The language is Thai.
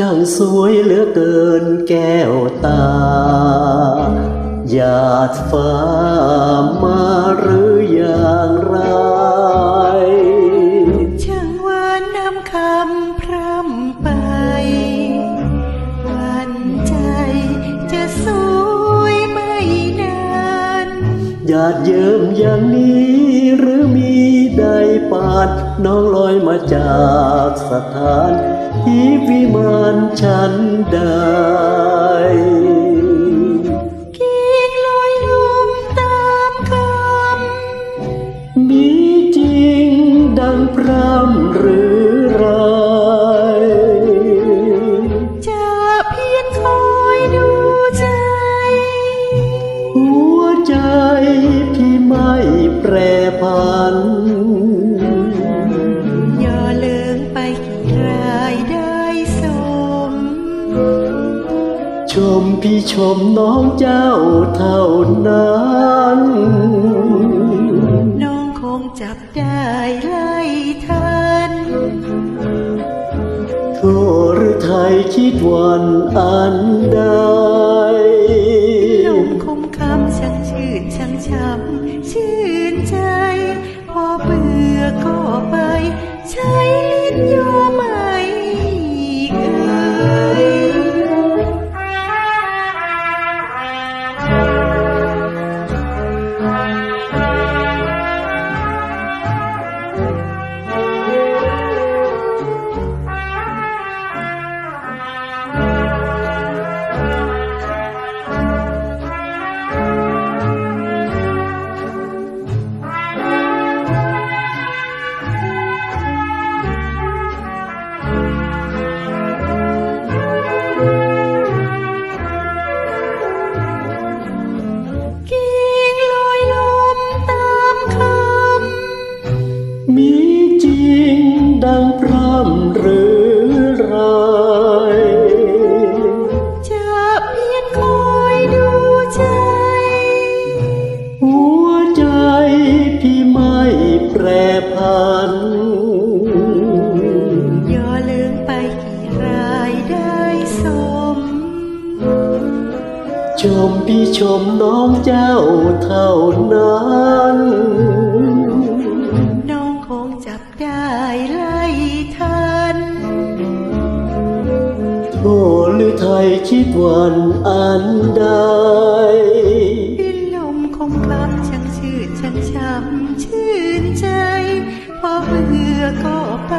ช่างสวยเหลือเกินแก้วตา หยาดฟ้ามาหรืออย่างไรช่างหวานน้ำคำพร่ำไปหวันใจจะสวยไม่นานหยาดเยิ้มอย่างนี้หรือมีใดปาด น้องลอยมาจากสถานที่วิมานฉันได้กิ่งลอยลมตามคมีจริงดังพร่ำหรือ ได้สม ชมพี่ชมน้องเจ้าเท่านั้น น้องคงจับได้ไล่ทันโทหรือไทยคิดวันอันใดล มพี่ชมน้องเจ้าเท่านั้น น้องคงจับได้ไล่ทันโทหรือไทยคิดวันอันใดดินลมคมคำช่างชื่นช่างช้ำชื่นใจ พอเบื่อก็ไป